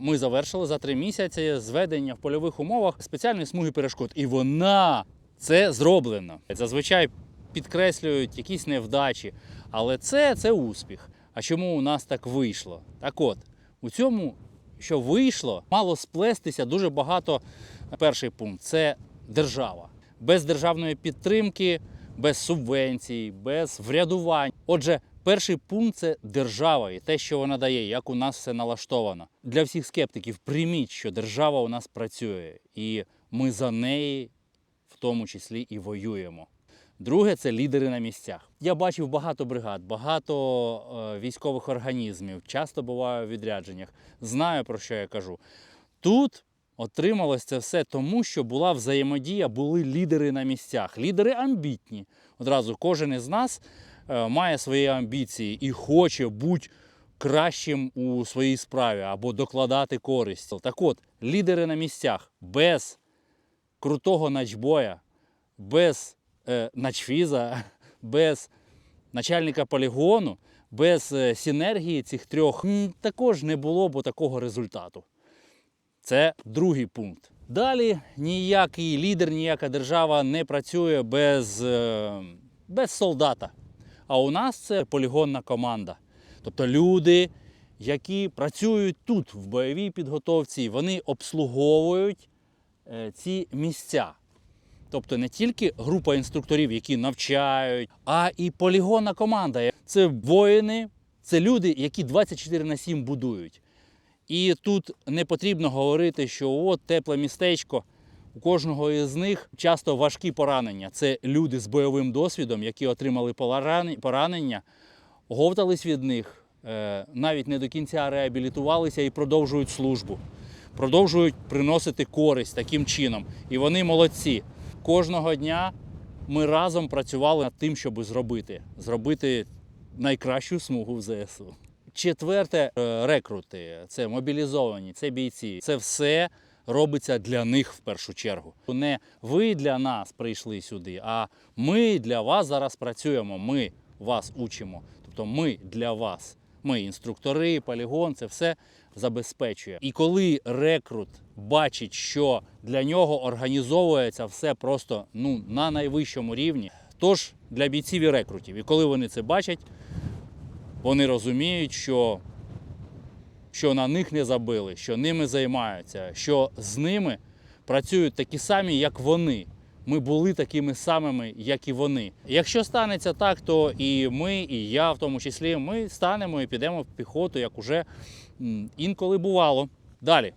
Ми завершили за три місяці зведення в польових умовах спеціальної смуги перешкод. І вона це зроблено. Зазвичай підкреслюють якісь невдачі, але це, це успіх. А чому у нас так вийшло? Так от, у цьому, що вийшло, мало сплестися дуже багато. Перший пункт це держава. Без державної підтримки, без субвенцій, без врядувань. Отже, перший пункт це держава і те, що вона дає, як у нас все налаштовано. Для всіх скептиків прийміть, що держава у нас працює, і ми за неї в тому числі і воюємо. Друге це лідери на місцях. Я бачив багато бригад, багато е, військових організмів, часто буваю в відрядженнях. Знаю про що я кажу. Тут отрималось це все тому, що була взаємодія, були лідери на місцях, лідери амбітні. Одразу кожен із нас має свої амбіції і хоче бути кращим у своїй справі або докладати користь. Так от, лідери на місцях без крутого начбоя, без е, начфіза, без начальника полігону, без е, синергії цих трьох також не було б такого результату. Це другий пункт. Далі ніякий лідер, ніяка держава не працює без, е, без солдата. А у нас це полігонна команда. Тобто люди, які працюють тут в бойовій підготовці, вони обслуговують е, ці місця. Тобто не тільки група інструкторів, які навчають, а і полігонна команда. Це воїни, це люди, які 24 на 7 будують. І тут не потрібно говорити, що от тепле містечко. У кожного із них часто важкі поранення. Це люди з бойовим досвідом, які отримали поранення, говтались від них, е, навіть не до кінця реабілітувалися і продовжують службу, продовжують приносити користь таким чином. І вони молодці. Кожного дня ми разом працювали над тим, щоб зробити, зробити найкращу смугу в ЗСУ. Четверте е, рекрути, це мобілізовані, це бійці. Це все робиться для них в першу чергу. Не ви для нас прийшли сюди, а ми для вас зараз працюємо. Ми вас учимо. Тобто ми для вас. Ми інструктори, полігон, це все забезпечує. І коли рекрут бачить, що для нього організовується все просто ну, на найвищому рівні, тож для бійців і рекрутів. І коли вони це бачать, вони розуміють, що, що на них не забили, що ними займаються, що з ними працюють такі самі, як вони. Ми були такими самими, як і вони. Якщо станеться так, то і ми, і я, в тому числі, ми станемо і підемо в піхоту, як уже інколи бувало. Далі.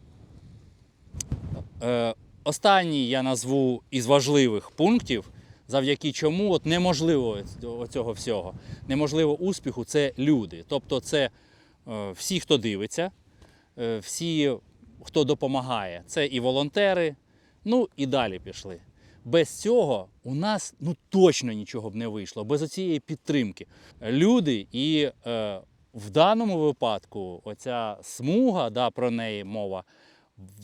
Е, останній я назву із важливих пунктів, завдяки чому от неможливо цього всього. Неможливо успіху це люди. Тобто, це всі, хто дивиться, е, всі, хто допомагає. Це і волонтери, ну і далі пішли. Без цього у нас ну точно нічого б не вийшло, без цієї підтримки. Люди, і е, в даному випадку, оця смуга, да, про неї мова,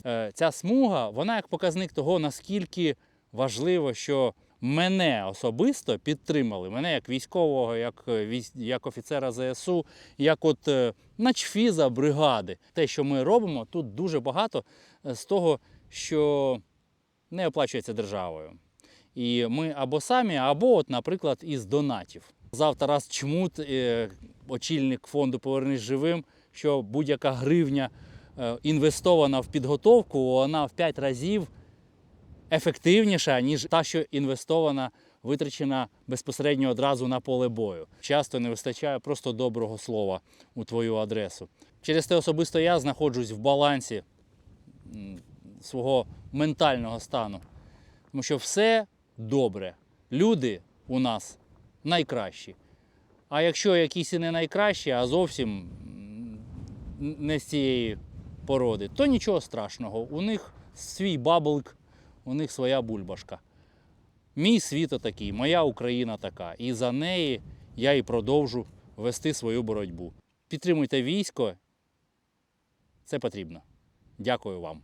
Е, ця смуга, вона як показник того, наскільки важливо, що мене особисто підтримали, мене як військового, як, е, як офіцера ЗСУ, як от е, начфіза бригади. Те, що ми робимо, тут дуже багато е, з того, що не оплачується державою. І ми або самі, або, от, наприклад, із донатів. Казав Тарас Чмут, очільник фонду Повернись живим, що будь-яка гривня інвестована в підготовку, вона в 5 разів ефективніша, ніж та, що інвестована, витрачена безпосередньо одразу на поле бою. Часто не вистачає просто доброго слова у твою адресу. Через те особисто я знаходжусь в балансі свого ментального стану. Тому що все добре. Люди у нас найкращі. А якщо якісь і не найкращі, а зовсім не з цієї породи, то нічого страшного. У них свій баблик, у них своя бульбашка. Мій світ такий, моя Україна така. І за неї я і продовжу вести свою боротьбу. Підтримуйте військо. Це потрібно. Дякую вам.